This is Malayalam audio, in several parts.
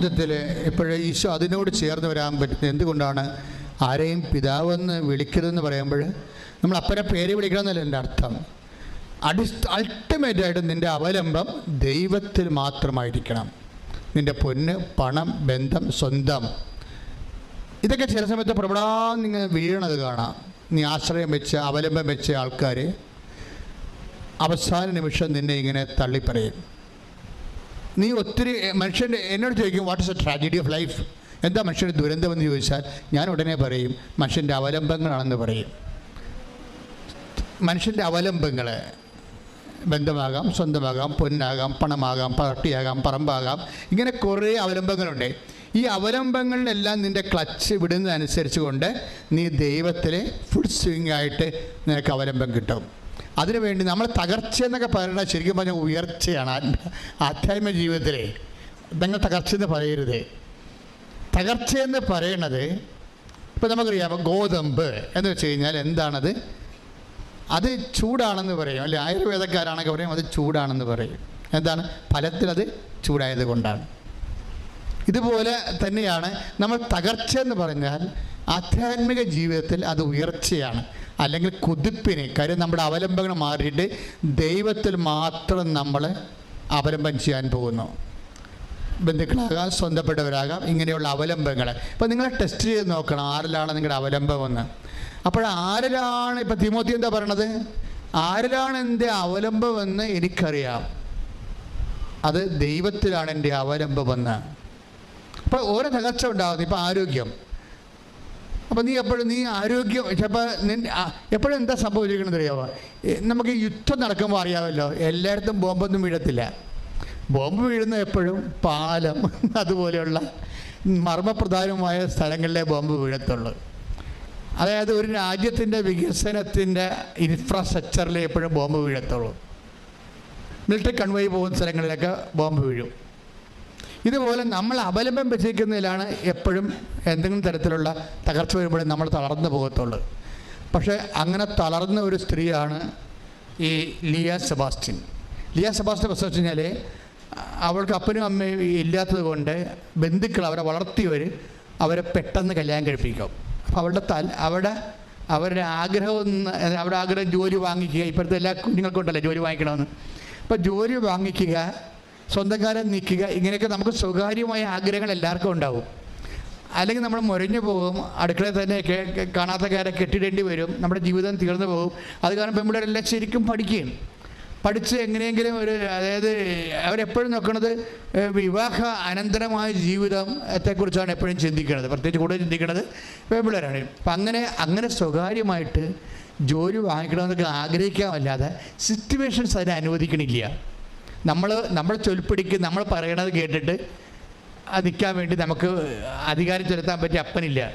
ജീവിതത്തിൽ ഇപ്പോഴും ഈശോ അതിനോട് ചേർന്ന് വരാൻ പറ്റുന്നത്? എന്തുകൊണ്ടാണ്? ആരെയും പിതാവെന്ന് വിളിക്കരുതെന്ന് പറയുമ്പോൾ നമ്മൾ അപ്പനെ പേര് വിളിക്കണം എന്നല്ല എന്റെ അർത്ഥം. അടി അൾട്ടിമേറ്റായിട്ട് നിന്റെ അവലംബം ദൈവത്തിൽ മാത്രമായിരിക്കണം. നിന്റെ പൊന്ന് പണം ബന്ധം സ്വന്തം. ഇതൊക്കെ ചില സമയത്ത് പ്രബടാ നിങ്ങൾ വീഴണത് കാണാം. നീ ആശ്രയം വെച്ച് അവലംബം വെച്ച ആൾക്കാർ അവസാന നിമിഷം നിന്നെ ഇങ്ങനെ തള്ളിപ്പറയും. നീ ഒത്തിരി മനുഷ്യന്റെ എന്നോട് ചോദിക്കും what is a tragedy of life എന്താ മനുഷ്യന്റെ ദുരന്തമെന്ന് ചോദിച്ചാൽ ഞാൻ ഉടനെ പറയും മനുഷ്യന്റെ അവലംബങ്ങളാണെന്ന് പറയും. മനുഷ്യന്റെ അവലംബങ്ങൾ ബന്ധമാകാം സ്വന്തമാകാം പൊന്നാകാം പണമാകാം പാർട്ടിയാകാം പറമ്പാകാം ഇങ്ങനെ കുറേ അവലംബങ്ങളുണ്ട്. ഈ അവലംബങ്ങളിലെല്ലാം നിന്റെ ക്ലച്ച് വിടുന്നതനുസരിച്ച് കൊണ്ട് നീ ദൈവത്തിലെ ഫുൾ സ്വിങ് ആയിട്ട് നിനക്ക് അവലംബം കിട്ടും. അതിനുവേണ്ടി നമ്മൾ തകർച്ച എന്നൊക്കെ പറയുന്നത് ശരിക്കും പറഞ്ഞാൽ ഉയർച്ചയാണ് ആധ്യാത്മിക ജീവിതത്തിലെ. നിങ്ങൾ തകർച്ച എന്ന് പറയരുത്. തകർച്ച എന്ന് പറയണത് ഇപ്പം നമുക്കറിയാം ഗോതമ്പ് എന്ന് വെച്ച് കഴിഞ്ഞാൽ എന്താണത്? അത് ചൂടാണെന്ന് പറയും. അല്ലെ ആയുർവേദക്കാരാണൊക്കെ പറയും അത് ചൂടാണെന്ന് പറയും. എന്താണ്? ഫലത്തിൽ അത് ചൂടായത് കൊണ്ടാണ്. ഇതുപോലെ തന്നെയാണ് നമ്മൾ തകർച്ച എന്ന് പറഞ്ഞാൽ ആധ്യാത്മിക ജീവിതത്തിൽ അത് ഉയർച്ചയാണ്. അല്ലെങ്കിൽ കുതിപ്പിന് കാര്യം നമ്മുടെ അവലംബങ്ങൾ മാറിയിട്ട് ദൈവത്തിൽ മാത്രം നമ്മൾ അവലംബം ചെയ്യാൻ പോകുന്നു. ബന്ധുക്കളാകാം സ്വന്തപ്പെട്ടവരാകാം ഇങ്ങനെയുള്ള അവലംബങ്ങൾ ഇപ്പം നിങ്ങൾ ടെസ്റ്റ് ചെയ്ത് നോക്കണം ആരിലാണ് നിങ്ങളുടെ അവലംബമെന്ന്. അപ്പോൾ ആരിലാണ് ഇപ്പം തിമോത്തി എന്താ പറയണത്? ആരിലാണ് എന്റെ അവലംബമെന്ന് എനിക്കറിയാം. അത് ദൈവത്തിലാണ് എന്റെ അവലംബമെന്ന്. അപ്പോൾ ഓരോ തകർച്ച ഉണ്ടാകുന്നു ഇപ്പം ആരോഗ്യം. അപ്പോൾ നീ എപ്പോഴും നീ ആരോഗ്യം ചിലപ്പോൾ എപ്പോഴും എന്താ സംഭവിച്ചിരിക്കണമെന്ന് അറിയാമോ നമുക്ക് യുദ്ധം നടക്കുമ്പോൾ അറിയാമല്ലോ എല്ലായിടത്തും ബോംബൊന്നും വീഴത്തില്ല. ബോംബ് വീഴുന്ന എപ്പോഴും പാലം അതുപോലെയുള്ള മർമ്മപ്രധാനമായ സ്ഥലങ്ങളിലെ ബോംബ് വീഴത്തുള്ളൂ. അതായത് ഒരു രാജ്യത്തിന്റെ വികസനത്തിന്റെ ഇൻഫ്രാസ്ട്രക്ചറിൽ എപ്പോഴും ബോംബ് വീഴത്തുള്ളൂ. മിലിറ്ററി കൺവേ പോകുന്ന സ്ഥലങ്ങളിലൊക്കെ ബോംബ് വീഴും. ഇതുപോലെ നമ്മൾ അവലംബം വെച്ചിരിക്കുന്നതിലാണ് എപ്പോഴും എന്തെങ്കിലും തരത്തിലുള്ള തകർച്ച വരുമ്പോഴും നമ്മൾ തളർന്നു പോകത്തുള്ളൂ. പക്ഷേ അങ്ങനെ തളർന്ന ഒരു സ്ത്രീയാണ് ഈ ലിയ സെബാസ്റ്റ്യൻ. ലിയ സെബാസ്റ്റ്യൻ വെച്ച് കഴിഞ്ഞാൽ അവൾക്ക് അപ്പനും അമ്മയും ഇല്ലാത്തത് കൊണ്ട് ബന്ധുക്കൾ അവരെ വളർത്തിയവർ അവരെ പെട്ടെന്ന് കല്യാണം കഴിപ്പിക്കും. അപ്പോൾ അവരുടെ തൽ അവിടെ അവരുടെ ആഗ്രഹം അവരുടെ ആഗ്രഹം ജോലി വാങ്ങിക്കുക. ഇപ്പോഴത്തെ എല്ലാ കുഞ്ഞുങ്ങൾക്കും ഉണ്ടല്ലോ ജോലി വാങ്ങിക്കണമെന്ന്. അപ്പോൾ ജോലി വാങ്ങിക്കുക സ്വന്തക്കാരെ നിൽക്കുക ഇങ്ങനെയൊക്കെ നമുക്ക് സ്വകാര്യമായ ആഗ്രഹങ്ങൾ എല്ലാവർക്കും ഉണ്ടാവും. അല്ലെങ്കിൽ നമ്മൾ മുരഞ്ഞു പോകും അടുക്കളയിൽ തന്നെ കാണാത്ത കാരെ കെട്ടിടേണ്ടി വരും നമ്മുടെ ജീവിതം തീർന്നു പോകും. അത് കാരണം പെൺപിള്ളേരെല്ലാം ശരിക്കും പഠിക്കുകയും പഠിച്ച് എങ്ങനെയെങ്കിലും ഒരു അതായത് അവരെപ്പോഴും നോക്കുന്നത് വിവാഹ അനന്തരമായ ജീവിതത്തെക്കുറിച്ചാണ് എപ്പോഴും ചിന്തിക്കുന്നത്. പ്രത്യേകിച്ച് കൂടുതൽ ചിന്തിക്കുന്നത് പെൺപിള്ളേരാണ്. അപ്പം അങ്ങനെ അങ്ങനെ സ്വകാര്യമായിട്ട് ജോലി വാങ്ങിക്കണമെന്നൊക്കെ ആഗ്രഹിക്കാമല്ലാതെ സിറ്റുവേഷൻസ് അതിനെ അനുവദിക്കണില്ല. നമ്മൾ നമ്മൾ ചൊൽപ്പിടിക്ക് നമ്മൾ പറയണത് കേട്ടിട്ട് നിൽക്കാൻ വേണ്ടി നമുക്ക് അധികാരം ചെലുത്താൻ പറ്റിയ അപ്പനില്ല.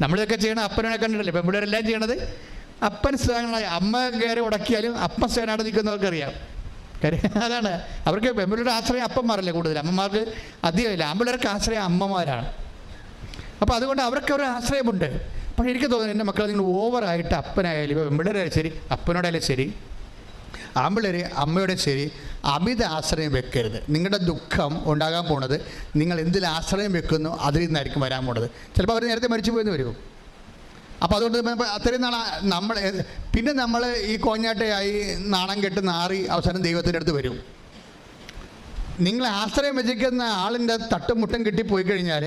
നമ്മളിതൊക്കെ ചെയ്യണം അപ്പനെ കണ്ടിട്ടില്ലേ? പെൺപിള്ളേരെല്ലാം ചെയ്യണത് അപ്പൻ സ്ഥാനങ്ങളായി അമ്മ കയറി ഉടക്കിയാലും അപ്പൻ സ്ഥാനായിട്ട് നിൽക്കുന്നവർക്കറിയാം. കാര്യം അതാണ്. അവർക്ക് പെൺപിള്ളേരുടെ ആശ്രയം അപ്പന്മാരല്ലേ കൂടുതൽ? അമ്മമാർക്ക് അധികമില്ല. ആമ്പിള്ളേർക്ക് ആശ്രയം അമ്മമാരാണ്. അപ്പോൾ അതുകൊണ്ട് അവർക്ക് ഒരു ആശ്രയമുണ്ട്. പക്ഷേ എനിക്ക് തോന്നുന്നു എന്റെ മക്കളെ നിങ്ങൾ ഓവറായിട്ട് അപ്പനായാലും ഇപ്പോൾ പെൺപിള്ളേരായാലും ശരി അപ്പനോടായാലും ശരി ആമ്പിള്ളേർ അമ്മയുടെ ശരി അമിത ആശ്രയം വെക്കരുത്. നിങ്ങളുടെ ദുഃഖം ഉണ്ടാകാൻ പോണത് നിങ്ങൾ എന്തിൽ ആശ്രയം വെക്കുന്നു അതിൽ നിന്നായിരിക്കും വരാൻ പോണത്. ചിലപ്പോൾ അവർ നേരത്തെ മരിച്ചു പോയെന്ന് വരും. അപ്പോൾ അതുകൊണ്ട് അത്രയും നാളെ നമ്മൾ പിന്നെ നമ്മൾ ഈ കോഞ്ഞാട്ടയായി നാണം കെട്ട് നാറി അവസാനം ദൈവത്തിന്റെ അടുത്ത് വരും. നിങ്ങൾ ആശ്രയം വെച്ചിരിക്കുന്ന ആളിന്റെ തട്ടും മുട്ടും കിട്ടിപ്പോയി കഴിഞ്ഞാൽ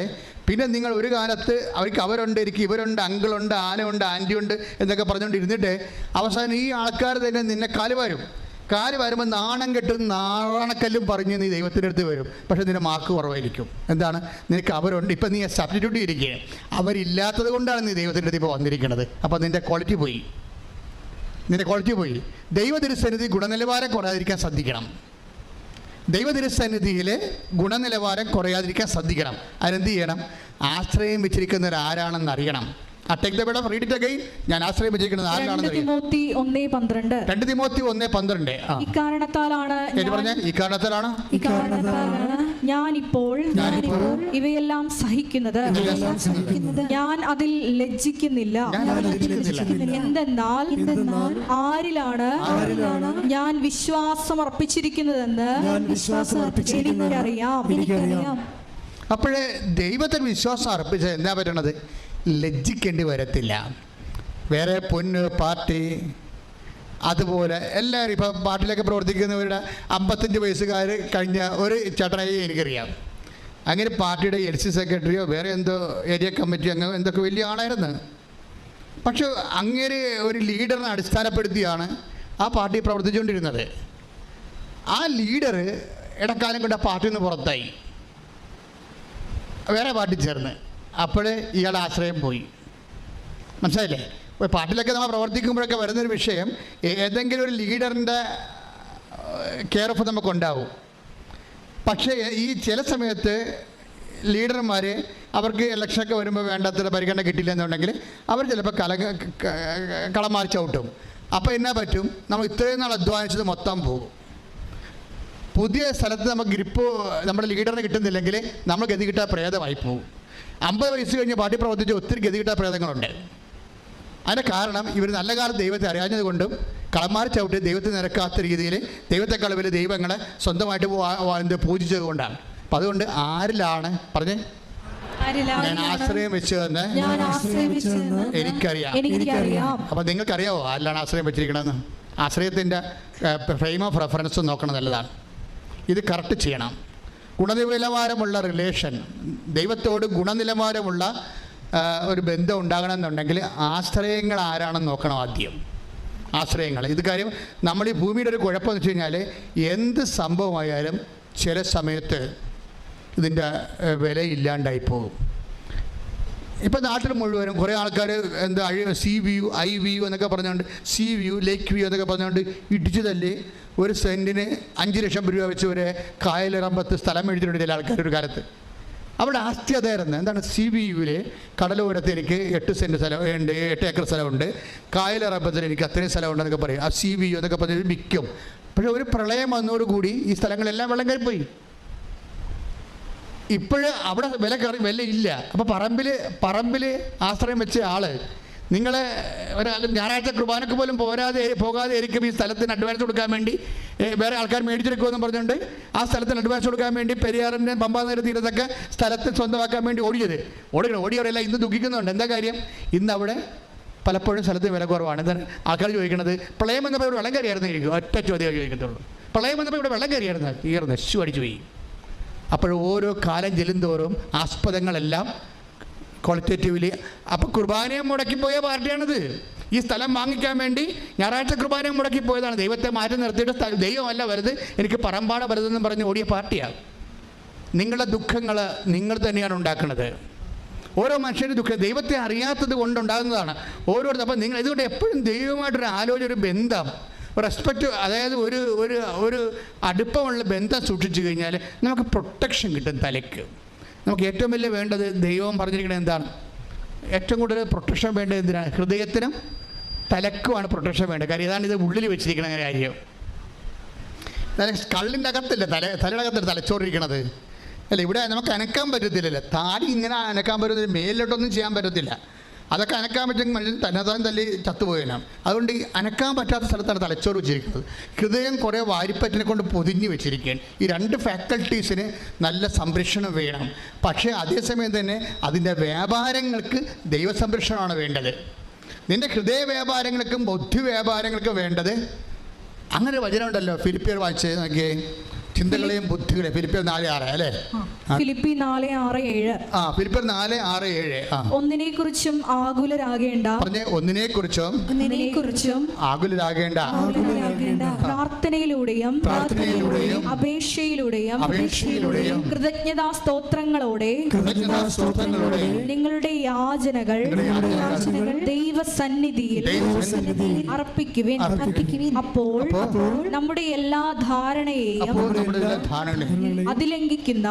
പിന്നെ നിങ്ങൾ ഒരു കാലത്ത് അവർക്ക് അവരുണ്ട് എനിക്ക് ഇവരുണ്ട് അങ്കിളുണ്ട് ആനയുണ്ട് ആന്റിയുണ്ട് എന്നൊക്കെ പറഞ്ഞുകൊണ്ട് ഇരുന്നിട്ട് അവസാനം ഈ ആൾക്കാർ തന്നെ നിന്നെ കാലുവാരും വരും. കാൽ വരുമ്പോൾ നാണം കെട്ടും നാണക്കല്ലും പറഞ്ഞ് നീ ദൈവത്തിന്റെ അടുത്ത് വരും. പക്ഷെ നിന്റെ മാർക്ക് കുറവായിരിക്കും. എന്താണ്? നിനക്ക് അവരുണ്ട്. ഇപ്പം നീ സബ്സ്റ്റിറ്റ്യൂട്ട് ഇരിക്കുക അവരില്ലാത്തത് കൊണ്ടാണ് നീ ദൈവത്തിന്റെ അടുത്ത് ഇപ്പോൾ വന്നിരിക്കുന്നത്. അപ്പോൾ നിന്റെ ക്വാളിറ്റി പോയി. നിന്റെ ക്വാളിറ്റി പോയി. ദൈവതിരുസന്നിധി ഗുണനിലവാരം കുറയാതിരിക്കാൻ ശ്രദ്ധിക്കണം. ദൈവതിരുസന്നിധിയിൽ ഗുണനിലവാരം കുറയാതിരിക്കാൻ ശ്രദ്ധിക്കണം. അതിനെന്ത് ചെയ്യണം? ആശ്രയം വെച്ചിരിക്കുന്നവർ ആരാണെന്ന് അറിയണം. Take the bird of read it again ഞാൻ ആശ്രയം വെച്ചിരിക്കുന്നത് രണ്ട് തിമോത്തി ഒന്ന് പന്ത്രണ്ട്. ഇക്കാരണത്താലാണ് ഇക്കാരണത്താലാണ്? ഞാനിപ്പോൾ ഇവയെല്ലാം സഹിക്കുന്നത്. ഞാൻ അതിൽ ലജ്ജിക്കുന്നില്ല. ഞാൻ അതിൽ ലജ്ജിക്കുന്നില്ല. എന്തെന്നാൽ ആരിലാണ് ഞാൻ വിശ്വാസം അർപ്പിച്ചിരിക്കുന്നതെന്ന് ഞാൻ വിശ്വാസം അർപ്പിച്ചിരിക്കുന്നത് എനിക്കറിയാം. എനിക്കറിയാം. അപ്പോഴേ ദൈവത്തിന് വിശ്വാസം അർപ്പിച്ചത് എന്താ പറ്റണത്? ലജ്ജിക്കേണ്ടി വരത്തില്ല. വേറെ പൊന്ന് പാർട്ടി അതുപോലെ എല്ലാവരും ഇപ്പം പാർട്ടിയിലൊക്കെ പ്രവർത്തിക്കുന്നവരുടെ അമ്പത്തഞ്ച് വയസ്സുകാർ കഴിഞ്ഞ ഒരു ചേട്ടനായി എനിക്കറിയാം. അങ്ങനെ പാർട്ടിയുടെ എൽ സി സെക്രട്ടറിയോ വേറെ എന്തോ ഏരിയ കമ്മിറ്റി അങ്ങനെ എന്തൊക്കെ വലിയ ആളായിരുന്നു. പക്ഷെ അങ്ങനെ ഒരു ലീഡറിനെ അടിസ്ഥാനപ്പെടുത്തിയാണ് ആ പാർട്ടി പ്രവർത്തിച്ചുകൊണ്ടിരുന്നത്. ആ ലീഡർ ഇടക്കാലം കൊണ്ട് ആ പാർട്ടിയിൽ നിന്ന് പുറത്തായി. വേറെ പാർട്ടി ചേർന്ന്. അപ്പോൾ ഇയാളുടെ ആശ്രയം പോയി. മനസ്സിലായില്ലേ? ഇപ്പോൾ പാർട്ടിയിലൊക്കെ നമ്മൾ പ്രവർത്തിക്കുമ്പോഴൊക്കെ വരുന്നൊരു വിഷയം ഏതെങ്കിലും ഒരു ലീഡറിന്റെ കെയർ ഓഫ് നമുക്കുണ്ടാവും. പക്ഷേ ഈ ചില സമയത്ത് ലീഡർമാർ അവർക്ക് ഇലക്ഷനൊക്കെ വരുമ്പോൾ വേണ്ടാത്ത പരിഗണന കിട്ടില്ല എന്നുണ്ടെങ്കിൽ അവർ ചിലപ്പോൾ കല കളം മാറി ചവിട്ടും. അപ്പോൾ എന്നാ പറ്റും? നമ്മൾ ഇത്രയും നാൾ അധ്വാനിച്ചത് മൊത്തം പോകും. പുതിയ സ്ഥലത്ത് നമുക്ക് ഗ്രിപ്പ് നമ്മുടെ ലീഡറിന് കിട്ടുന്നില്ലെങ്കിൽ നമ്മൾ ഗതി കിട്ടാൻ പ്രേതമായി പോകും അമ്പത് വയസ്സ് കഴിഞ്ഞ് പാർട്ടി പ്രവർത്തിച്ച് ഒത്തിരി ഗതി കിട്ടാ പ്രേതങ്ങളുണ്ട്. അതിന്റെ കാരണം ഇവർ നല്ല കാലം ദൈവത്തെ അറിയാഞ്ഞത് കൊണ്ടും കളമാറി ചവിട്ടി ദൈവത്തെ നിരക്കാത്ത രീതിയിൽ ദൈവത്തെ വലിയ ദൈവങ്ങളെ സ്വന്തമായിട്ട് എന്ത് പൂജിച്ചത് കൊണ്ടാണ്. അപ്പം അതുകൊണ്ട് ആരിലാണ് പറഞ്ഞേ? ഞാൻ ആശ്രയം വെച്ച് തന്നെ. എനിക്കറിയാം. അപ്പം നിങ്ങൾക്കറിയാവോ ആരിലാണ് ആശ്രയം വെച്ചിരിക്കണമെന്ന് ആശ്രയത്തിന്റെ ഫ്രെയിം ഓഫ് റെഫറൻസ് നോക്കണം നല്ലതാണ്. ഇത് കറക്റ്റ് ചെയ്യണം. ഗുണനിലവാരമുള്ള റിലേഷൻ ദൈവത്തോട് ഗുണനിലവാരമുള്ള ഒരു ബന്ധം ഉണ്ടാകണമെന്നുണ്ടെങ്കിൽ ആശ്രയങ്ങൾ ആരാണെന്ന് നോക്കണം ആദ്യം. ആശ്രയങ്ങൾ. ഇത് കാര്യം നമ്മൾ ഈ ഭൂമിയുടെ ഒരു കുഴപ്പമെന്ന് വെച്ച് കഴിഞ്ഞാൽ എന്ത് സംഭവമായാലും ചില സമയത്ത് ഇതിന്റെ വിലയില്ലാണ്ടായി പോകും. ഇപ്പം നാട്ടിൽ മുഴുവനും കുറേ ആൾക്കാർ എന്താ സി വ്യൂ ഐ വ്യൂ എന്നൊക്കെ പറഞ്ഞുകൊണ്ട് സി വ്യൂ ലേക്ക് വ്യൂ എന്നൊക്കെ പറഞ്ഞുകൊണ്ട് ഇടിച്ചു തല്ലി ഒരു സെന്റിന് അഞ്ച് ലക്ഷം രൂപ വെച്ച് ഒരു കായലിറമ്പത്ത് സ്ഥലം എഴുതിയിട്ടുണ്ട് ചില ആൾക്കാർ ഒരു കാലത്ത്. അവിടെ ആസ്തി അതായിരുന്നു എന്താണ് സി വി യുവിൽ കടലോരത്ത് എനിക്ക് എട്ട് സെന്റ് സ്ഥലം ഉണ്ട് എട്ട് ഏക്കർ സ്ഥലമുണ്ട്. കായലിറമ്പത്തിൽ എനിക്ക് അത്രയും സ്ഥലമുണ്ട് എന്നൊക്കെ പറയും. ആ സി വി യു എന്നൊക്കെ പറഞ്ഞ് വിൽക്കും പക്ഷേ ഒരു പ്രളയം വന്നതോടുകൂടി ഈ സ്ഥലങ്ങളെല്ലാം വെള്ളം കയറിപ്പോയി ഇപ്പോഴ് അവിടെ വില കയറി വില ഇല്ല. അപ്പോൾ പറമ്പിൽ പറമ്പിൽ ആശ്രയം വെച്ച ആൾ നിങ്ങളെ ഒരാൾ ഞായറാഴ്ച കുർബാനക്ക് പോലും പോരാതെ പോകാതെ ആയിരിക്കും ഈ സ്ഥലത്തിന് അഡ്വാൻസ് കൊടുക്കാൻ വേണ്ടി വേറെ ആൾക്കാർ മേടിച്ചെടുക്കുമെന്ന് പറഞ്ഞുകൊണ്ട് ആ സ്ഥലത്തിന് അഡ്വാൻസ് കൊടുക്കാൻ വേണ്ടി പെരിയാറിന്റെ പമ്പാ നഗര തീരത്തൊക്കെ സ്ഥലത്ത് സ്വന്തമാക്കാൻ വേണ്ടി ഓടിയത്. ഓടിക്കണം. ഓടിയവരെല്ലാം ഇന്ന് ദുഃഖിക്കുന്നുണ്ട്. എന്താ കാര്യം? ഇന്ന് അവിടെ പലപ്പോഴും സ്ഥലത്ത് വില കുറവാണ്. എന്താണ് ആൾക്കാർ ചോദിക്കുന്നത് പ്രളയം വന്നപ്പോൾ ഇവിടെ വെള്ളം കയറിയായിരുന്നു ഒറ്റ ചോദ്യം ചോദിക്കത്തുള്ളൂ. പ്രളയം വന്നപ്പോൾ ഇവിടെ വെള്ളം കയറിയായിരുന്നു? കയറി ശു അടിച്ചു പോയി അപ്പോൾ ഓരോ കാലം ചെല്ലുന്തോറും ആസ്പദങ്ങളെല്ലാം ക്വാളിറ്റേറ്റീവ്ലി അപ്പോൾ കുർബാനയെ മുടക്കിപ്പോയ പാർട്ടിയാണിത്. ഈ സ്ഥലം വാങ്ങിക്കാൻ വേണ്ടി ഞായറാഴ്ച കുർബാനയെ മുടക്കിപ്പോയതാണ്. ദൈവത്തെ മാറ്റി നിർത്തിയിട്ട് ദൈവമല്ല വരുത് എനിക്ക് പറമ്പാട വരുതെന്ന് പറഞ്ഞ് ഓടിയ പാർട്ടിയാണ് നിങ്ങളുടെ ദുഃഖങ്ങൾ നിങ്ങൾ തന്നെയാണ് ഉണ്ടാക്കുന്നത്. ഓരോ മനുഷ്യന്റെ ദുഃഖം ദൈവത്തെ അറിയാത്തത് കൊണ്ടുണ്ടാകുന്നതാണ് ഓരോരുത്തർ അപ്പം നിങ്ങൾ ഇതുകൊണ്ട് എപ്പോഴും ദൈവമായിട്ടൊരു ആലോചന ഒരു ബന്ധം റെസ്പെക്റ്റ് അതായത് ഒരു ഒരു ഒരു അടുപ്പമുള്ള ബന്ധം സൂക്ഷിച്ചു കഴിഞ്ഞാൽ നമുക്ക് പ്രൊട്ടക്ഷൻ കിട്ടും തലയ്ക്ക്. നമുക്ക് ഏറ്റവും വലിയ വേണ്ടത് ദൈവം പറഞ്ഞിരിക്കുന്നത് എന്താണ്? ഏറ്റവും കൂടുതൽ പ്രൊട്ടക്ഷൻ വേണ്ടത് എന്തിനാണ് ഹൃദയത്തിനും തലക്കുമാണ് പ്രൊട്ടക്ഷൻ വേണ്ടത്. കാര്യം ഇതാണ് ഇത് ഉള്ളിൽ വെച്ചിരിക്കുന്ന കാര്യം. കള്ളിന്റെ അകത്തല്ലേ തല തലയുടെ അകത്തല്ലേ തലച്ചോറിരിക്കണത്? അല്ല ഇവിടെ നമുക്ക് അനക്കാൻ പറ്റത്തില്ലല്ലോ. താടി ഇങ്ങനെ അനക്കാൻ പറ്റത്തില്ല മേലിലോട്ടൊന്നും ചെയ്യാൻ പറ്റത്തില്ല. അതൊക്കെ അനക്കാൻ പറ്റുമെങ്കിൽ തന്നെതാൻ തല്ലി ചത്തുപോയനാണ് അതുകൊണ്ട് ഈ അനക്കാൻ പറ്റാത്ത സ്ഥലത്താണ് തലച്ചോറ് വെച്ചിരിക്കുന്നത്. ഹൃദയം കുറേ വാരിപ്പറ്റിനെ കൊണ്ട് പൊതിഞ്ഞ് വെച്ചിരിക്കുകയാണ്. ഈ രണ്ട് ഫാക്കൽറ്റീസിന് നല്ല സംരക്ഷണം വേണം. പക്ഷേ അതേസമയം തന്നെ അതിന്റെ വ്യാപാരങ്ങൾക്ക് ദൈവസംരക്ഷണമാണ് വേണ്ടത്. നിന്റെ ഹൃദയ വ്യാപാരങ്ങൾക്കും ബുദ്ധി വ്യാപാരങ്ങൾക്കും വേണ്ടത്. അങ്ങനെ വചനമുണ്ടല്ലോ ഫിലിപ്പിയർ വായിച്ച് നോക്കിയേ. ചിന്തകളെയും ബുദ്ധികളെ ഫിലിപ്പിയർ നാല് ആറ് അല്ലേ? ഫിലിപ്പി നാല് ആറ് ഏഴ്. ആ ഫിലിപ്പിയർ നാല് ആറ് ഏഴ്. ഒന്നിനെ കുറിച്ചും ആകുലരാകേണ്ട. പറഞ്ഞേ ഒന്നിനെ കുറിച്ചും ഒന്നിനെ കുറിച്ചും ആകുലരാകേണ്ട പ്രാർത്ഥനയിലൂടെയും പ്രാർത്ഥനയിലൂടെയും അപേക്ഷയിലൂടെയും അപേക്ഷയിലൂടെയും കൃതജ്ഞതാ സ്തോത്രങ്ങളോടെ കൃതജ്ഞതാസ്തോത്രങ്ങളോടെ നിങ്ങളുടെ യാചനകൾ ദൈവസന്നിധിയിൽ ദൈവസന്നിധിയിൽ അർപ്പിക്കുവിൻ. അപ്പോൾ നമ്മുടെ എല്ലാ ധാരണയെയും അതിലംഘിക്കുന്ന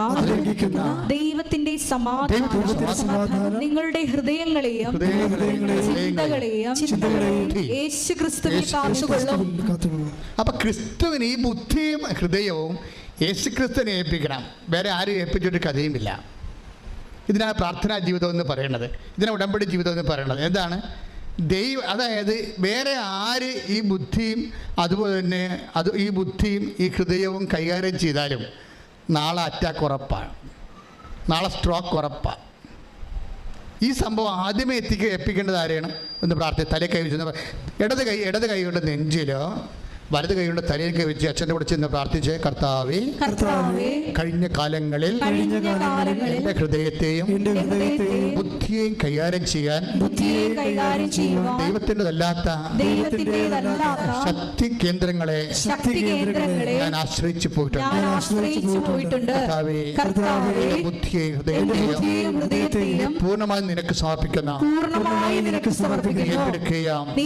ദൈവത്തിന്റെ സമാധാനം നിങ്ങളുടെ ഹൃദയങ്ങളെയും ചിന്തകളെയും യേശു ക്രിസ്തുവിൽ കാത്തുകൊള്ളും. അപ്പൊ ക്രിസ്തുവിന് ഈ ബുദ്ധിയും ഹൃദയവും യേശു ക്രിസ്തുവിനെ ഏൽപ്പിക്കണം. വേറെ ആരും ഏൽപ്പിച്ചൊരു കഥയുമില്ല. ഇതിനാണ് പ്രാർത്ഥനാ ജീവിതം എന്ന് പറയുന്നത് ഇതിനാണ് ഉടമ്പടി ജീവിതം എന്ന് പറയുന്നത് എന്താണ്? ദൈവ അതായത് വേറെ ആര് ഈ ബുദ്ധിയും അതുപോലെ തന്നെ അത് ഈ ബുദ്ധിയും ഈ ഹൃദയവും കൈകാര്യം ചെയ്താലും നാളെ അറ്റാക്ക് ഉറപ്പാണ്. നാളെ സ്ട്രോക്ക് ഉറപ്പാണ്. ഈ സംഭവം ആദ്യമേ എത്തിക്കുക എപ്പിക്കേണ്ടത് ആരെയാണ്? ഒന്ന് പ്രാർത്ഥി തലേ കൈ വെച്ചു ഇടത് കൈ ഇടത് കൈ കൊണ്ട് നെഞ്ചിലോ വലത് കൈയുടെ തലയിൽ കൈ വെച്ച് അച്ഛന്റെ കൂടെ ചെന്ന് പ്രാർത്ഥിച്ച് കർത്താവേ കഴിഞ്ഞ കാലങ്ങളിൽ എന്റെ ഹൃദയത്തെയും ബുദ്ധിയെയും കൈകാര്യം ചെയ്യാൻ ദൈവത്തിന്റെതല്ലാത്ത ശക്തി കേന്ദ്രങ്ങളെ ഞാൻ ആശ്രയിച്ചു പോയിട്ടുണ്ട്. ബുദ്ധിയെയും ഹൃദയത്തെയും പൂർണമായി നിനക്ക് സമർപ്പിക്കുന്ന പൂർണമായി നിനക്ക് സമർപ്പിക്കുകയും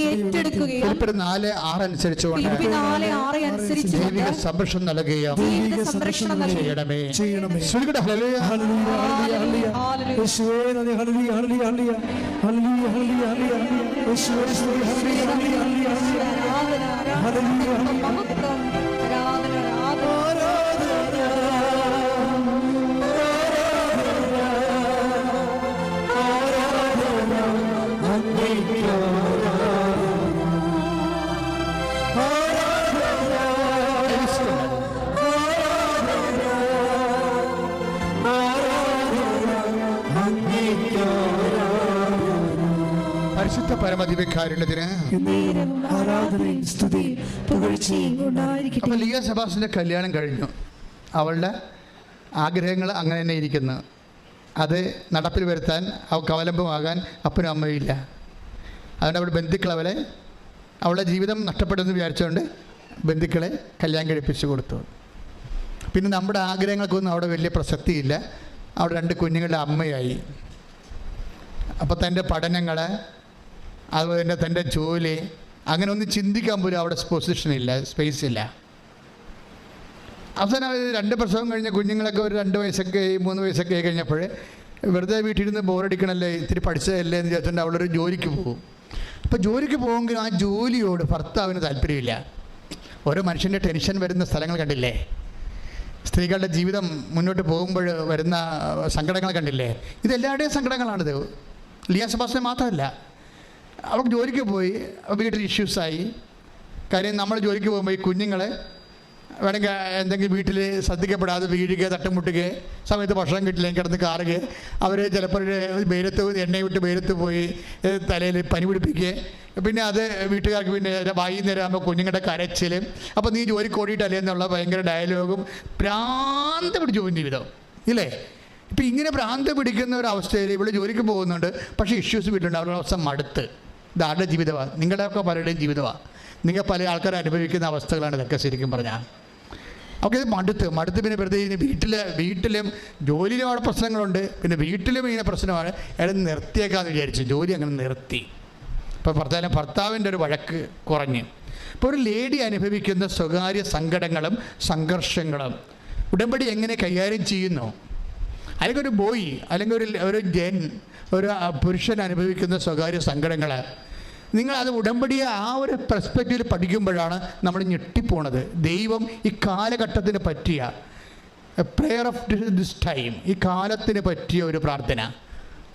ഏറ്റെടുക്കുകയും നാല് ആറ് അനുസരിച്ചുകൊണ്ട് നാല് ആറ് അനുസരിച്ച് ദൈവിക സംരക്ഷണം നൽകുകയും ദൈവിക സംരക്ഷണം ചെയ്യണമേ ചെയ്യണമേ ശ്രുതികട ഹല്ലേലൂയ. ഹല്ലേലൂയ, ഹല്ലേലൂയ, ഹല്ലേലൂയ. യേശുവേ നന്ദി, ഹല്ലേലൂയ, ഹല്ലേലൂയ, ഹല്ലേലൂയ. ഹല്ലേലൂയ, ഹല്ലേലൂയ, ഹല്ലേലൂയ. യേശുവേ സ്തുതി, ഹല്ലേലൂയ, ഹല്ലേലൂയ, ഹല്ലേലൂയ, ഹല്ലേലൂയ. അപ്പോൾ ലിയ കല്യാണം കഴിഞ്ഞു. അവളുടെ ആഗ്രഹങ്ങൾ അങ്ങനെ തന്നെ ഇരിക്കുന്നു. അത് നടപ്പിൽ വരുത്താൻ അവൾക്ക് അവലംബമാകാൻ അപ്പനും അമ്മയും ഇല്ല. അതുകൊണ്ട് അവിടെ ബന്ധുക്കൾ അവളെ അവളുടെ ജീവിതം നഷ്ടപ്പെടുമെന്ന് വിചാരിച്ചുകൊണ്ട് ബന്ധുക്കളെ കല്യാണം കഴിപ്പിച്ചു കൊടുത്തു. പിന്നെ നമ്മുടെ ആഗ്രഹങ്ങൾക്കൊന്നും അവിടെ വലിയ പ്രസക്തിയില്ല. അവിടെ രണ്ട് കുഞ്ഞുങ്ങളുടെ അമ്മയായി. അപ്പോൾ തന്റെ പഠനങ്ങൾ അതുപോലെ തന്നെ തന്റെ ജോലി. അങ്ങനെ ഒന്ന് ചിന്തിക്കാൻ പോലും അവിടെ പൊസിഷൻ ഇല്ല സ്പേസ് ഇല്ല. അവസാനം അവർ രണ്ട് പ്രസവം കഴിഞ്ഞ കുഞ്ഞുങ്ങളൊക്കെ ഒരു രണ്ട് വയസ്സൊക്കെ മൂന്ന് വയസ്സൊക്കെ ആയി കഴിഞ്ഞപ്പോൾ വെറുതെ വീട്ടിലിരുന്ന് ബോറടിക്കണല്ലേ ഇത്തിരി പഠിച്ചതല്ലേ എന്ന് വിചാരിച്ചുകൊണ്ട് അവളൊരു ജോലിക്ക് പോകും. അപ്പോൾ ജോലിക്ക് പോകുമെങ്കിൽ ആ ജോലിയോട് ഭർത്താവിന് താല്പര്യമില്ല. ഓരോ മനുഷ്യന്റെ ടെൻഷൻ വരുന്ന സ്ഥലങ്ങൾ കണ്ടില്ലേ? സ്ത്രീകളുടെ ജീവിതം മുന്നോട്ട് പോകുമ്പോൾ വരുന്ന സങ്കടങ്ങൾ കണ്ടില്ലേ? ഇതെല്ലാവരുടെയും സങ്കടങ്ങളാണിത്. ലിയാസ് സെബാസ്റ്റിനെ മാത്രമല്ല. അവൾക്ക് ജോലിക്ക് പോയി. വീട്ടിൽ ഇഷ്യൂസായി കാര്യം നമ്മൾ ജോലിക്ക് പോകുമ്പോൾ ഈ കുഞ്ഞുങ്ങളെ വേണമെങ്കിൽ എന്തെങ്കിലും വീട്ടിൽ ശ്രദ്ധിക്കപ്പെടാതെ വീഴുക തട്ടുമുട്ടുക സമയത്ത് ഭക്ഷണം കിട്ടില്ലെങ്കിൽ കിടന്ന് കാറുക അവർ ചിലപ്പോൾ വെയിലത്ത് എണ്ണ വിട്ട് വെയിലത്ത് പോയി തലയിൽ പനി പിടിപ്പിക്കുക പിന്നെ അത് വീട്ടുകാർക്ക് പിന്നെ വൈകുന്നേരം ആകുമ്പോൾ കുഞ്ഞുങ്ങളുടെ കരച്ചിൽ അപ്പോൾ നീ ജോലിക്ക് ഓടിയിട്ടല്ലേ എന്നുള്ള ഭയങ്കര ഡയലോഗും ഭ്രാന്ത് പിടിച്ചു പോകും ജീവിതം. ഇല്ലേ? ഇപ്പം ഇങ്ങനെ ഭ്രാന്ത് പിടിക്കുന്ന ഒരു അവസ്ഥയിൽ ഇവിടെ ജോലിക്ക് പോകുന്നുണ്ട് പക്ഷേ ഇഷ്യൂസ് വീട്ടിലുണ്ട്. അവരുടെ അവസ്ഥ മടുത്ത്. ഇത് ആരുടെ ജീവിതമാണ് നിങ്ങളുടെയൊക്കെ പലരുടെയും ജീവിതമാണ് നിങ്ങൾ പല ആൾക്കാർ അനുഭവിക്കുന്ന അവസ്ഥകളാണ് ഇതൊക്കെ ശരിക്കും പറഞ്ഞാൽ. അവർക്ക് ഇത് മടുത്ത്. മടുത്ത് പിന്നെ വെറുതെ ഇനി വീട്ടിൽ വീട്ടിലും ജോലിയിലും അവിടെ പ്രശ്നങ്ങളുണ്ട്. പിന്നെ വീട്ടിലും ഇങ്ങനെ പ്രശ്നമാണ്. അയാൾ നിർത്തിയേക്കാന്ന് വിചാരിച്ചു ജോലി അങ്ങനെ നിർത്തി. ഇപ്പോൾ ഭർത്താവിന് ഭർത്താവിന്റെ ഒരു വഴക്ക് കുറഞ്ഞ്. ഇപ്പോൾ ഒരു ലേഡി അനുഭവിക്കുന്ന സ്വകാര്യ സങ്കടങ്ങളും സംഘർഷങ്ങളും ഉടമ്പടി എങ്ങനെ കൈകാര്യം ചെയ്യുന്നു? അല്ലെങ്കിൽ ഒരു ബോയ് അല്ലെങ്കിൽ ഒരു ഒരു ജെൻ ഒരു പുരുഷൻ അനുഭവിക്കുന്ന സ്വകാര്യ സങ്കടങ്ങൾ നിങ്ങൾ അത് ഉടമ്പടിയെ ആ ഒരു പെർസ്പെക്റ്റീവിൽ പഠിക്കുമ്പോഴാണ് നമ്മൾ ഞെട്ടിപ്പോണത്. ദൈവം ഈ കാലഘട്ടത്തിന് പറ്റിയ പ്രെയർ ഓഫ് ദിസ് ടൈം ഈ കാലത്തിന് പറ്റിയ ഒരു പ്രാർത്ഥന.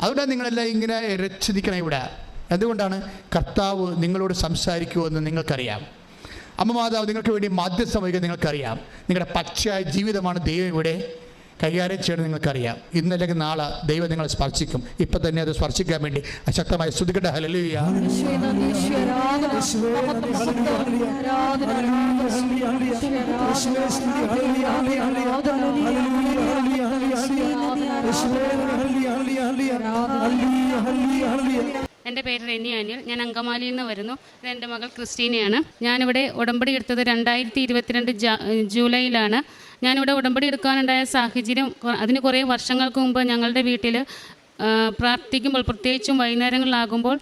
അതുകൊണ്ടാണ് നിങ്ങളെല്ലാം ഇങ്ങനെ രക്ഷിക്കണം ഇവിടെ. എന്തുകൊണ്ടാണ്? കർത്താവ് നിങ്ങളോട് സംസാരിക്കുമെന്ന് നിങ്ങൾക്കറിയാം. അമ്മ മാതാവ് നിങ്ങൾക്ക് വേണ്ടി മാധ്യസ്ഥം നിങ്ങൾക്കറിയാം. നിങ്ങളുടെ പച്ചയായ ജീവിതമാണ് ദൈവം ഇവിടെ കൈകാര്യം ചെയ്യണം നിങ്ങൾക്കറിയാം. ഇന്നല്ലെങ്കിൽ നാളെ ദൈവം നിങ്ങളെ സ്പർശിക്കും. ഇപ്പം തന്നെ അത് സ്പർശിക്കാൻ വേണ്ടി അശക്തമായി സ്തുതിക്കട്ടെ. ഹലലുയ. എന്റെ പേര് റെനി അനിൽ. ഞാൻ അങ്കമാലിയിൽ നിന്ന് വരുന്നു. എന്റെ മകൾ ക്രിസ്റ്റീനയാണ്. ഞാനിവിടെ ഉടമ്പടി എടുത്തത് രണ്ടായിരത്തി ഇരുപത്തിരണ്ട് ജൂലൈയിലാണ്. ഞാനിവിടെ ഉടമ്പടി എടുക്കാനുണ്ടായ സാഹചര്യം അതിന് കുറേ വർഷങ്ങൾക്ക് മുമ്പ് ഞങ്ങളുടെ വീട്ടിൽ പ്രാർത്ഥിക്കുമ്പോൾ പ്രത്യേകിച്ചും വൈകുന്നേരങ്ങളിലാകുമ്പോൾ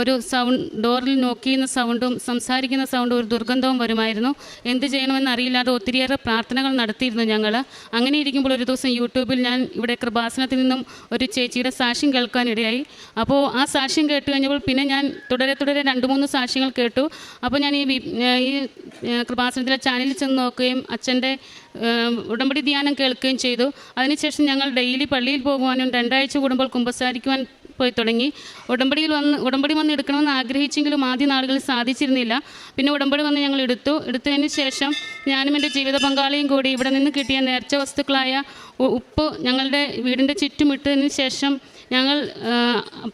ഒരു സൗണ്ട് ഡോറിൽ നോക്കിയുന്ന സൗണ്ടും സംസാരിക്കുന്ന സൗണ്ടും ഒരു ദുർഗന്ധവും വരുമായിരുന്നു. എന്ത് ചെയ്യണമെന്ന് അറിയില്ലാതെ ഒത്തിരിയേറെ പ്രാർത്ഥനകൾ നടത്തിയിരുന്നു ഞങ്ങൾ. അങ്ങനെ ഇരിക്കുമ്പോൾ ഒരു ദിവസം യൂട്യൂബിൽ ഞാൻ ഇവിടെ കൃപാസനത്തിൽ നിന്നും ഒരു ചേച്ചിയുടെ സാക്ഷ്യം കേൾക്കാനിടയായി. അപ്പോൾ ആ സാക്ഷ്യം കേട്ട് കഴിഞ്ഞപ്പോൾ പിന്നെ ഞാൻ തുടരെ തുടരെ രണ്ട് മൂന്ന് സാക്ഷ്യങ്ങൾ കേട്ടു. അപ്പോൾ ഞാൻ ഈ ഈ കൃപാസനത്തിലെ ചാനലിൽ ചെന്ന് നോക്കുകയും അച്ഛന്റെ ഉടമ്പടി ധ്യാനം കേൾക്കുകയും ചെയ്തു. അതിനുശേഷം ഞങ്ങൾ ഡെയിലി പള്ളിയിൽ പോകുവാനും രണ്ടാഴ്ച കൂടുമ്പോൾ കുമ്പസാരിക്കുവാൻ പോയി തുടങ്ങി. ഉടമ്പടിയിൽ വന്ന് ഉടമ്പടി വന്ന് എടുക്കണമെന്ന് ആഗ്രഹിച്ചെങ്കിലും ആദ്യ നാളുകളിൽ സാധിച്ചിരുന്നില്ല. പിന്നെ ഉടമ്പടി വന്ന് ഞങ്ങൾ എടുത്തു. എടുത്തതിന് ശേഷം ഞാനും എന്റെ ജീവിത പങ്കാളിയും കൂടി ഇവിടെ നിന്ന് കിട്ടിയ നേർച്ച വസ്തുക്കളായ ഉപ്പ് ഞങ്ങളുടെ വീടിന്റെ ചുറ്റുമിട്ടതിന് ശേഷം ഞങ്ങൾ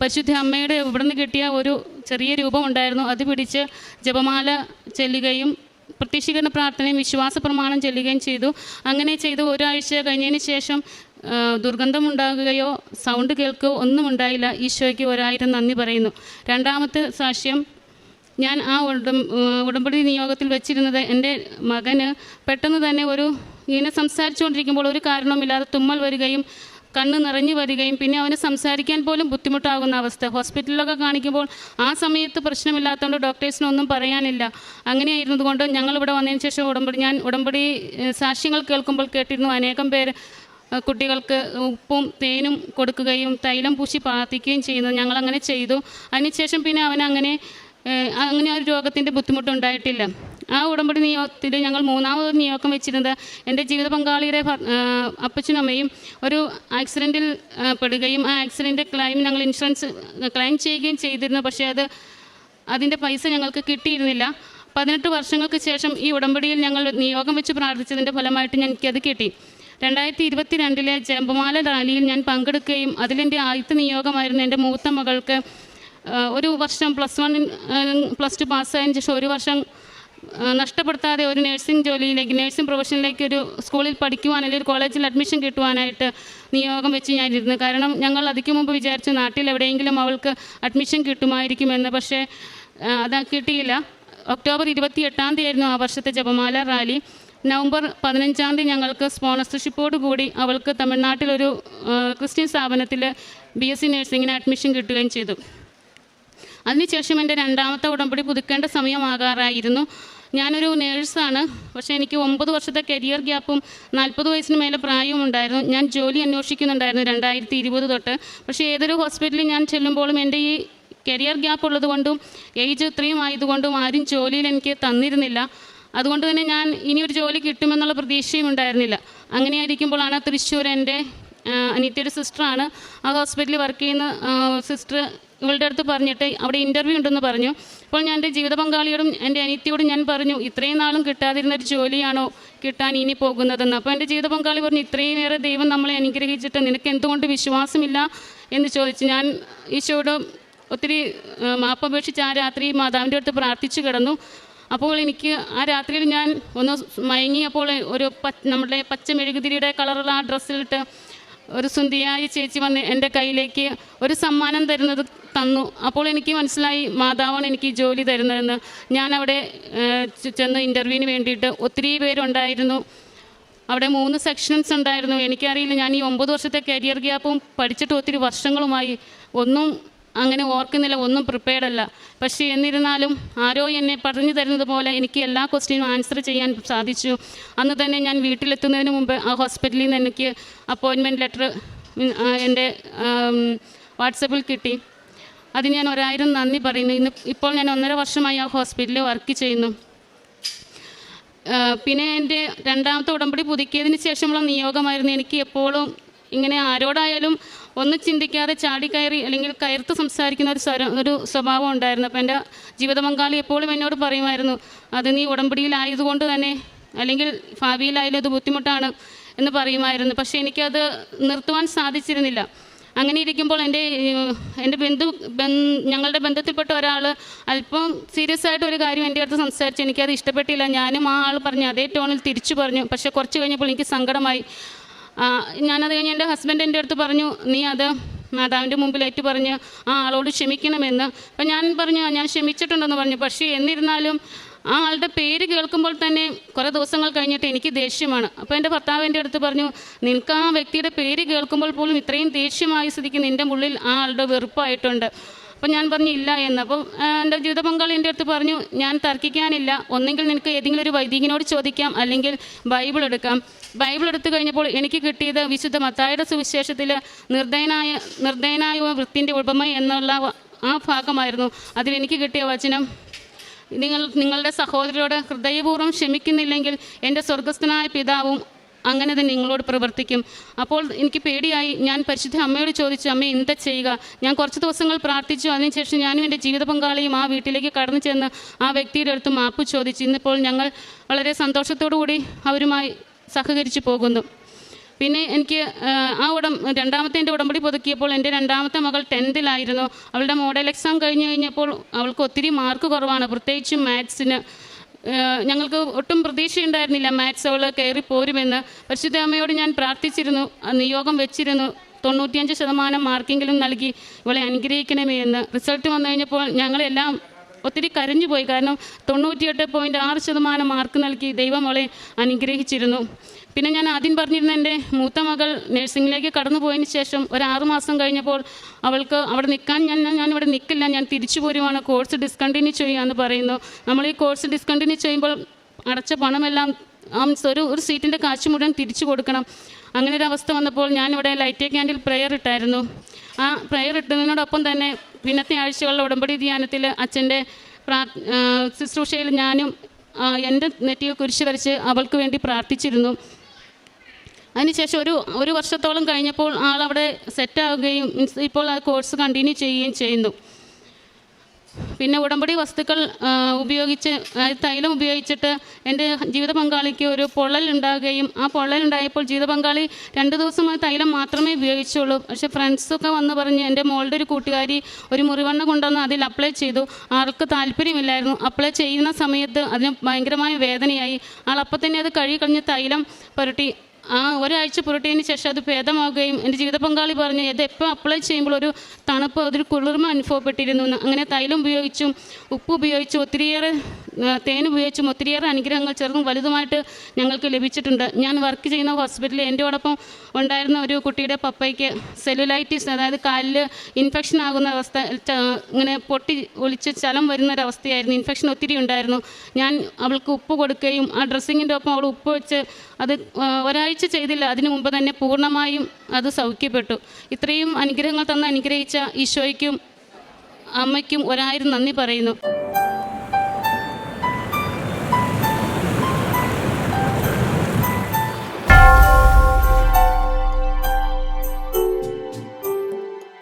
പരിശുദ്ധ അമ്മയുടെ ഇവിടെ നിന്ന് കിട്ടിയ ഒരു ചെറിയ രൂപം ഉണ്ടായിരുന്നു. അത് പിടിച്ച് ജപമാല ചെല്ലുകയും പ്രത്യക്ഷീകരണ പ്രാർത്ഥനയും വിശ്വാസ പ്രമാണം ചെല്ലുകയും ചെയ്തു. അങ്ങനെ ചെയ്ത് ഒരാഴ്ച കഴിഞ്ഞതിന് ശേഷം ദുർഗന്ധം ദുർഗന്ധമുണ്ടാകുകയോ സൗണ്ട് കേൾക്കുകയോ ഒന്നും ഉണ്ടായില്ല. ഈശോയ്ക്ക് ഒരായിരം നന്ദി പറയുന്നു. രണ്ടാമത്തെ സാക്ഷ്യം ഞാൻ ആ ഉടം ഉടമ്പടി നിയോഗത്തിൽ വെച്ചിരുന്നത് എന്റെ മകന് പെട്ടെന്ന് തന്നെ ഒരു ഇങ്ങനെ സംസാരിച്ചുകൊണ്ടിരിക്കുമ്പോൾ ഒരു കാരണവുമില്ലാതെ തുമ്മൽ വരികയും കണ്ണ് നിറഞ്ഞു വരികയും പിന്നെ അവന് സംസാരിക്കാൻ പോലും ബുദ്ധിമുട്ടാകുന്ന അവസ്ഥ. ഹോസ്പിറ്റലിലൊക്കെ കാണിക്കുമ്പോൾ ആ സമയത്ത് പ്രശ്നമില്ലാത്തതുകൊണ്ട് ഡോക്ടേഴ്സിനൊന്നും പറയാനില്ല. അങ്ങനെയായിരുന്നതുകൊണ്ട് ഞങ്ങളിവിടെ വന്നതിന് ശേഷം ഉടമ്പടി ഞാൻ ഉടമ്പടി സാക്ഷ്യങ്ങൾ കേൾക്കുമ്പോൾ കേട്ടിരുന്നു. അനേകം പേര് കുട്ടികൾക്ക് ഉപ്പും തേനും കൊടുക്കുകയും തൈലം പൂശി പ്രാർത്ഥിക്കുകയും ചെയ്യുന്നു ഞങ്ങളങ്ങനെ ചെയ്തു. അതിനുശേഷം പിന്നെ അവനങ്ങനെ അങ്ങനെ അങ്ങനെ ഒരു രോഗത്തിന്റെ ബുദ്ധിമുട്ടുണ്ടായിട്ടില്ല. ആ ഉടമ്പടി നിയോഗത്തിൽ ഞങ്ങൾ മൂന്നാമത് നിയോഗം വെച്ചിരുന്നത് എന്റെ ജീവിത പങ്കാളിയുടെ അപ്പച്ചനും അമ്മയും ഒരു ആക്സിഡന്റിൽ പെടുകയും ആ ആക്സിഡന്റ് ക്ലെയിം ഞങ്ങൾ ഇൻഷുറൻസ് ക്ലെയിം ചെയ്യുകയും ചെയ്തിരുന്നു. പക്ഷേ അത് അതിന്റെ പൈസ ഞങ്ങൾക്ക് കിട്ടിയിരുന്നില്ല. പതിനെട്ട് വർഷങ്ങൾക്ക് ശേഷം ഈ ഉടമ്പടിയിൽ ഞങ്ങൾ നിയോഗം വെച്ച് പ്രാർത്ഥിച്ചതിന്റെ ഫലമായിട്ട് എനിക്കത് കിട്ടി. രണ്ടായിരത്തി ഇരുപത്തി രണ്ടിലെ ജമ്പമാല റാലിയിൽ ഞാൻ പങ്കെടുക്കുകയും അതിലെന്റെ ആദ്യത്തെ നിയോഗമായിരുന്നു എന്റെ മൂത്ത മകൾക്ക് ഒരു വർഷം പ്ലസ് വൺ പ്ലസ് ടു പാസ്സായതിനു ശേഷം ഒരു വർഷം നഷ്ടപ്പെടുത്താതെ ഒരു നഴ്സിംഗ് ജോലിയിലേക്ക് നഴ്സിംഗ് പ്രൊഫഷനിലേക്ക് ഒരു സ്കൂളിൽ പഠിക്കുവാൻ അല്ലെങ്കിൽ ഒരു കോളേജിൽ അഡ്മിഷൻ കിട്ടുവാനായിട്ട് നിയോഗം വെച്ച് ഞാനിരുന്നു കാരണം ഞങ്ങൾ അതിക്ക് മുമ്പ് വിചാരിച്ചു നാട്ടിൽ എവിടെയെങ്കിലും അവൾക്ക് അഡ്മിഷൻ കിട്ടുമായിരിക്കുമെന്ന് പക്ഷേ അത് കിട്ടിയില്ല. ഒക്ടോബർ ഇരുപത്തി എട്ടാം തീയതി ആയിരുന്നു ആ വർഷത്തെ ജപമാല റാലി. നവംബർ പതിനഞ്ചാം തീയതി ഞങ്ങൾക്ക് സ്പോൺസർഷിപ്പോട് കൂടി അവൾക്ക് തമിഴ്നാട്ടിലൊരു ക്രിസ്ത്യൻ സ്ഥാപനത്തിൽ ബി എസ് സി നഴ്സിങ്ങിന് അഡ്മിഷൻ കിട്ടുകയും ചെയ്തു. അതിനുശേഷം എന്റെ രണ്ടാമത്തെ ഉടമ്പടി പുതുക്കേണ്ട സമയമാകാറായിരുന്നു. ഞാനൊരു നേഴ്സാണ്. പക്ഷേ എനിക്ക് ഒമ്പത് വർഷത്തെ കരിയർ ഗ്യാപ്പും നാൽപ്പത് വയസ്സിന് മേലെ പ്രായവും ഉണ്ടായിരുന്നു. ഞാൻ ജോലി അന്വേഷിക്കുന്നുണ്ടായിരുന്നു രണ്ടായിരത്തി ഇരുപത് തൊട്ട്. പക്ഷേ ഏതൊരു ഹോസ്പിറ്റലിൽ ഞാൻ ചെല്ലുമ്പോഴും എന്റെ ഈ കരിയർ ഗ്യാപ്പ് ഉള്ളതുകൊണ്ടും ഏജ് ഇത്രയും ആയതുകൊണ്ടും ആരും ജോലിയിൽ എനിക്ക് തന്നിരുന്നില്ല. അതുകൊണ്ട് തന്നെ ഞാൻ ഇനിയൊരു ജോലി കിട്ടുമെന്നുള്ള പ്രതീക്ഷയും ഉണ്ടായിരുന്നില്ല. അങ്ങനെയായിരിക്കുമ്പോഴാണ് തൃശ്ശൂർ എന്റെ അനിത്യയുടെ സിസ്റ്ററാണ് ആ ഹോസ്പിറ്റലിൽ വർക്ക് ചെയ്യുന്ന സിസ്റ്റർ ഇവളുടെ അടുത്ത് പറഞ്ഞിട്ട് അവിടെ ഇന്റർവ്യൂ ഉണ്ടെന്ന് പറഞ്ഞു. അപ്പോൾ ഞാൻ എന്റെ ജീവിത പങ്കാളിയോടും എന്റെ അനിത്യയോടും ഞാൻ പറഞ്ഞു ഇത്രയും നാളും കിട്ടാതിരുന്ന ഒരു ജോലിയാണോ കിട്ടാൻ ഇനി പോകുന്നതെന്ന്? അപ്പോൾ എന്റെ ജീവിത പങ്കാളി പറഞ്ഞു ഇത്രയും ഏറെ ദൈവം നമ്മളെ അനുഗ്രഹിച്ചിട്ട് നിനക്ക് എന്തുകൊണ്ട് വിശ്വാസമില്ല? എന്ന് ചോദിച്ചു. ഞാൻ ഈശോയോട് ഒത്തിരി മാപ്പപേക്ഷിച്ച് ആ രാത്രി മാതാവിന്റെ അടുത്ത് പ്രാർത്ഥിച്ചു കിടന്നു. അപ്പോൾ എനിക്ക് ആ രാത്രിയിൽ ഞാൻ ഒന്ന് മയങ്ങിയപ്പോൾ ഒരു പ നമ്മുടെ പച്ച മെഴുകുതിരിയുടെ കളറുള്ള ആ ഡ്രസ്സിലിട്ട് ഒരു സുന്ദിയായ ചേച്ചി വന്ന് എന്റെ കയ്യിലേക്ക് ഒരു സമ്മാനം തരുന്നത് തന്നു. അപ്പോൾ എനിക്ക് മനസ്സിലായി മാതാവാണ് എനിക്ക് ജോലി തരുന്നതെന്ന്. ഞാൻ അവിടെ ചെന്ന് ഇന്റർവ്യൂവിന് വേണ്ടിയിട്ട് ഒത്തിരി പേരുണ്ടായിരുന്നു. അവിടെ മൂന്ന് സെക്ഷൻസ് ഉണ്ടായിരുന്നു. എനിക്കറിയില്ല ഞാൻ ഈ ഒമ്പത് വർഷത്തെ കരിയർ ഗ്യാപ്പും പഠിച്ചിട്ട് ഒത്തിരി വർഷങ്ങളുമായി. ഒന്നും അങ്ങനെ ഓർക്കുന്നില്ല ഒന്നും പ്രിപ്പയർഡ് അല്ല. പക്ഷേ എന്നിരുന്നാലും ആരോ എന്നെ പറഞ്ഞു തരുന്നത് പോലെ എനിക്ക് എല്ലാ ക്വസ്റ്റ്യനും ആൻസർ ചെയ്യാൻ സാധിച്ചു. അന്ന് തന്നെ ഞാൻ വീട്ടിലെത്തുന്നതിന് മുമ്പ് ആ ഹോസ്പിറ്റലിൽ നിന്ന് എനിക്ക് അപ്പോയിൻമെന്റ് ലെറ്റർ എന്റെ വാട്സപ്പിൽ കിട്ടി. അതിന് ഞാൻ ഒരായിരം നന്ദി പറയുന്നു. ഇന്ന് ഇപ്പോൾ ഞാൻ ഒന്നര വർഷമായി ആ ഹോസ്പിറ്റലിൽ വർക്ക് ചെയ്യുന്നു. പിന്നെ എന്റെ രണ്ടാമത്തെ ഉടമ്പടി പുതുക്കിയതിന് ശേഷമുള്ള നിയോഗമായിരുന്നു. എനിക്ക് എപ്പോഴും ഇങ്ങനെ ആരോടായാലും ഒന്നും ചിന്തിക്കാതെ ചാടിക്കയറി അല്ലെങ്കിൽ കയർത്ത് സംസാരിക്കുന്ന ഒരു സ്വരം ഒരു സ്വഭാവം ഉണ്ടായിരുന്നു. അപ്പോൾ എന്റെ ജീവിത പങ്കാളി എപ്പോഴും എന്നോട് പറയുമായിരുന്നു അത് നീ ഉടമ്പടിയിലായതുകൊണ്ട് തന്നെ അല്ലെങ്കിൽ ഭാവിയിലായാലും അത് ബുദ്ധിമുട്ടാണ് എന്ന് പറയുമായിരുന്നു. പക്ഷേ എനിക്കത് നിർത്തുവാൻ സാധിച്ചിരുന്നില്ല. അങ്ങനെ ഇരിക്കുമ്പോൾ എന്റെ എന്റെ ബന്ധു ഞങ്ങളുടെ ബന്ധത്തിൽപ്പെട്ട ഒരാൾ അല്പം സീരിയസ് ആയിട്ട് ഒരു കാര്യം എന്റെ അടുത്ത് സംസാരിച്ചു എനിക്കത് ഇഷ്ടപ്പെട്ടില്ല. ഞാനും ആ ആൾ പറഞ്ഞു അതേ ടോണിൽ തിരിച്ചു പറഞ്ഞു. പക്ഷേ കുറച്ച് കഴിഞ്ഞപ്പോൾ എനിക്ക് സങ്കടമായി. ഞാനത് കഴിഞ്ഞ് എന്റെ ഹസ്ബൻഡ് എന്റെ അടുത്ത് പറഞ്ഞു നീ അത് മാതാവിന്റെ മുമ്പിൽ ഏറ്റു പറഞ്ഞ് ആ ആളോട് ക്ഷമിക്കണമെന്ന്. അപ്പം ഞാൻ പറഞ്ഞു ഞാൻ ക്ഷമിച്ചിട്ടുണ്ടെന്ന് പറഞ്ഞു. പക്ഷേ എന്നിരുന്നാലും ആ ആളുടെ പേര് കേൾക്കുമ്പോൾ തന്നെ കുറേ ദിവസങ്ങൾ കഴിഞ്ഞിട്ട് എനിക്ക് ദേഷ്യമാണ്. അപ്പോൾ എന്റെ ഭർത്താവ് എന്റെ അടുത്ത് പറഞ്ഞു നിനക്ക് ആ വ്യക്തിയുടെ പേര് കേൾക്കുമ്പോൾ പോലും ഇത്രയും ദേഷ്യമായ സ്ഥിതിക്ക് നിന്റെ ഉള്ളിൽ ആ ആളുടെ വെറുപ്പായിട്ടുണ്ട്. അപ്പോൾ ഞാൻ പറഞ്ഞു ഇല്ല എന്ന്. അപ്പം എന്റെ ജീവിത പങ്കാളി എന്റെ അടുത്ത് പറഞ്ഞു ഞാൻ തർക്കിക്കാനില്ല. ഒന്നെങ്കിൽ നിനക്ക് ഏതെങ്കിലും ഒരു വൈദികനോട് ചോദിക്കാം അല്ലെങ്കിൽ ബൈബിൾ എടുക്കാം. ബൈബിൾ എടുത്തു കഴിഞ്ഞപ്പോൾ എനിക്ക് കിട്ടിയത് വിശുദ്ധ മത്തായുടെ സുവിശേഷത്തിൽ നിർദ്ദയനായ നിർദ്ദയനായ വൃത്തിന്റെ ഉപമ എന്നുള്ള ആ ഭാഗമായിരുന്നു. അതിൽ എനിക്ക് കിട്ടിയ വചനം നിങ്ങൾ നിങ്ങളുടെ സഹോദരരോട് ഹൃദയപൂർവം ക്ഷമിക്കുന്നില്ലെങ്കിൽ എന്റെ സ്വർഗസ്ഥനായ പിതാവും അങ്ങനെ തന്നെ നിങ്ങളോട് പ്രവർത്തിക്കും. അപ്പോൾ എനിക്ക് പേടിയായി. ഞാൻ പരിശുദ്ധ അമ്മയോട് ചോദിച്ചു അമ്മ എന്താ ചെയ്യുക? ഞാൻ കുറച്ച് ദിവസങ്ങൾ പ്രാർത്ഥിച്ചു. അതിനുശേഷം ഞാനും എന്റെ ജീവിത പങ്കാളിയും ആ വീട്ടിലേക്ക് കടന്നു ചെന്ന് ആ വ്യക്തിയുടെ അടുത്ത് മാപ്പ് ചോദിച്ചു. ഇന്നിപ്പോൾ ഞങ്ങൾ വളരെ സന്തോഷത്തോടു കൂടി അവരുമായി സഹകരിച്ചു പോകുന്നു. പിന്നെ എനിക്ക് ആ, ഉടം രണ്ടാമത്തെ എന്റെ ഉടമ്പടി പുതുക്കിയപ്പോൾ എന്റെ രണ്ടാമത്തെ മകൾ ടെൻത്തിലായിരുന്നു. അവളുടെ മോഡൽ എക്സാം കഴിഞ്ഞ് കഴിഞ്ഞപ്പോൾ അവൾക്ക് ഒത്തിരി മാർക്ക് കുറവാണ്. പ്രത്യേകിച്ചും മാത്സിന്. ഞങ്ങൾക്ക് ഒട്ടും പ്രതീക്ഷയുണ്ടായിരുന്നില്ല. മാത്സ് അവൾ കയറി പോരുമെന്ന്. പരിശുദ്ധ അമ്മയോട് ഞാൻ പ്രാർത്ഥിച്ചിരുന്നു. നിയോഗം വെച്ചിരുന്നു. തൊണ്ണൂറ്റിയഞ്ച് ശതമാനം മാർക്കെങ്കിലും നൽകി ഇവളെ അനുഗ്രഹിക്കണമേ എന്ന്. റിസൾട്ട് വന്നു കഴിഞ്ഞപ്പോൾ ഞങ്ങളെല്ലാം ഒത്തിരി കരഞ്ഞുപോയി. കാരണം തൊണ്ണൂറ്റിയെട്ട് പോയിന്റ് ആറ് ശതമാനം മാർക്ക് നൽകി ദൈവം അവളെ അനുഗ്രഹിച്ചിരുന്നു. പിന്നെ ഞാൻ ആദ്യം പറഞ്ഞിരുന്ന എന്റെ മൂത്ത മകൾ നഴ്സിംഗിലേക്ക് കടന്നു പോയതിന് ശേഷം ഒരു ആറുമാസം കഴിഞ്ഞപ്പോൾ അവൾക്ക് അവിടെ നിൽക്കാൻ ഞാൻ ഞാൻ- ഇവിടെ നിൽക്കില്ല. ഞാൻ തിരിച്ചു പോരുവാണ്. കോഴ്സ് ഡിസ്കണ്ടിന്യൂ ചെയ്യാമെന്ന് പറയുന്നു. നമ്മൾ ഈ കോഴ്സ് ഡിസ്കണ്ടിന്യൂ ചെയ്യുമ്പോൾ അടച്ച പണമെല്ലാം ഒരു ഒരു സീറ്റിന്റെ കാശ് മുഴുവൻ തിരിച്ചു കൊടുക്കണം. അങ്ങനെ ഒരു അവസ്ഥ വന്നപ്പോൾ ഞാനിവിടെ ലൈറ്റേ ക്യാൻഡിൽ പ്രെയർ ഇട്ടായിരുന്നു. ആ പ്രെയർ ഇട്ടതിനോടൊപ്പം തന്നെ പിന്നത്തെ ആഴ്ചകളിലെ ഉടമ്പടി ധ്യാനത്തിൽ അച്ഛന്റെ പ്രാ ശുശ്രൂഷയിൽ ഞാനും എന്റെ നെറ്റിയിൽ കുരിശ് വരച്ച് അവൾക്ക് വേണ്ടി പ്രാർത്ഥിച്ചിരുന്നു. അതിനുശേഷം ഒരു ഒരു വർഷത്തോളം കഴിഞ്ഞപ്പോൾ ആൾ അവിടെ സെറ്റാവുകയും മീൻസ് ഇപ്പോൾ ആ കോഴ്സ് കണ്ടിന്യൂ ചെയ്യുകയും ചെയ്യുന്നു. പിന്നെ ഉടമ്പടി വസ്തുക്കൾ ഉപയോഗിച്ച് തൈലം ഉപയോഗിച്ചിട്ട് എന്റെ ജീവിത പങ്കാളിക്ക് ഒരു പൊള്ളൽ ഉണ്ടാകുകയും ആ പൊള്ളൽ ഉണ്ടായപ്പോൾ ജീവിത പങ്കാളി രണ്ട് ദിവസം തൈലം മാത്രമേ ഉപയോഗിച്ചുള്ളൂ. പക്ഷേ ഫ്രണ്ട്സൊക്കെ വന്ന് പറഞ്ഞ് എന്റെ മോളുടെ ഒരു കൂട്ടുകാരി ഒരു മുറിവെണ്ണ കൊണ്ടുവന്ന് അതിൽ അപ്ലൈ ചെയ്തു. ആൾക്ക് താല്പര്യമില്ലായിരുന്നു. അപ്ലൈ ചെയ്യുന്ന സമയത്ത് അതിന് ഭയങ്കരമായ വേദനയായി. ആൾ അപ്പം തന്നെ അത് കഴുകി കഴിഞ്ഞ് തൈലം പുരട്ടി. ആ ഒരാഴ്ച പുരട്ടിയതിന് ശേഷം അത് ഭേദമാവുകയും എന്റെ ജീവിത പങ്കാളി പറഞ്ഞു ഇത് എപ്പോൾ അപ്ലൈ ചെയ്യുമ്പോൾ ഒരു തണുപ്പ് അതൊരു കുളിർമ അനുഭവപ്പെട്ടിരുന്നു. അങ്ങനെ തൈലം ഉപയോഗിച്ചും ഉപ്പ് ഉപയോഗിച്ചും ഒത്തിരിയേറെ തേൻ ഉപയോഗിച്ചും ഒത്തിരിയേറെ അനുഗ്രഹങ്ങൾ ചെറുതും വലുതുമായിട്ട് ഞങ്ങൾക്ക് ലഭിച്ചിട്ടുണ്ട്. ഞാൻ വർക്ക് ചെയ്യുന്ന ഹോസ്പിറ്റലിൽ എന്റെയോടൊപ്പം ഉണ്ടായിരുന്ന ഒരു കുട്ടിയുടെ പപ്പയ്ക്ക് സെല്ലുലൈറ്റിസ് അതായത് കാലിൽ ഇൻഫെക്ഷൻ ആകുന്ന അവസ്ഥ ഇങ്ങനെ പൊട്ടി ഒളിച്ച് ചലം വരുന്ന ഒരവസ്ഥയായിരുന്നു ഇൻഫെക്ഷൻ ഒത്തിരി ഉണ്ടായിരുന്നു. ഞാൻ അവൾക്ക് ഉപ്പ് കൊടുക്കുകയും ആ ഡ്രസ്സിങ്ങിന്റെ ഒപ്പം അവൾ ഉപ്പ് വെച്ച് അത് ഒരാഴ്ച ചെയ്തില്ല. അതിനു മുമ്പ് തന്നെ പൂർണമായും അത് സൗഖ്യപ്പെട്ടു. ഇത്രയും അനുഗ്രഹങ്ങൾ തന്ന് അനുഗ്രഹിച്ച ഈശോയ്ക്കും അമ്മയ്ക്കും ഒരായിരം നന്ദി പറയുന്നു.